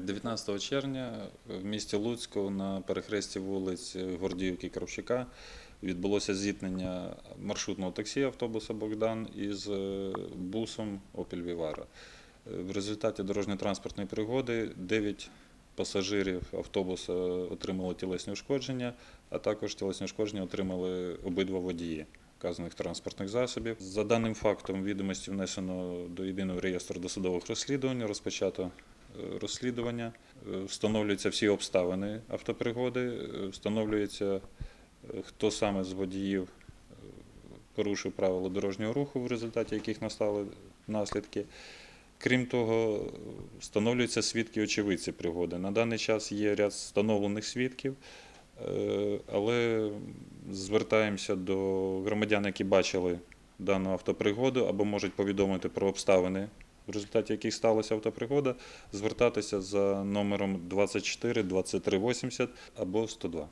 19 червня в місті Луцьку на перехресті вулиць Гордіївки і Кравчука відбулося зіткнення маршрутного таксі автобуса Богдан із е, бусом Опіль Вівара. Е, В результаті дорожньо-транспортної пригоди 9 пасажирів автобуса отримали тілесні ушкодження, а також тілесні ушкодження отримали обидва водії вказаних транспортних засобів. За даним фактом відомості внесено до єдиного реєстру досудових розслідувань, розпочато розслідування, Е, встановлюються всі обставини автопригоди, е, встановлюється, е, хто саме з водіїв порушив правила дорожнього руху, в результаті яких настали наслідки. Крім того, встановлюються свідки очевидці пригоди. На даний час є ряд встановлених свідків, але звертаємося до громадян, які бачили дану автопригоду або можуть повідомити про обставини, в результаті яких сталася автопригода, звертатися за номером 24 23 80 або 102.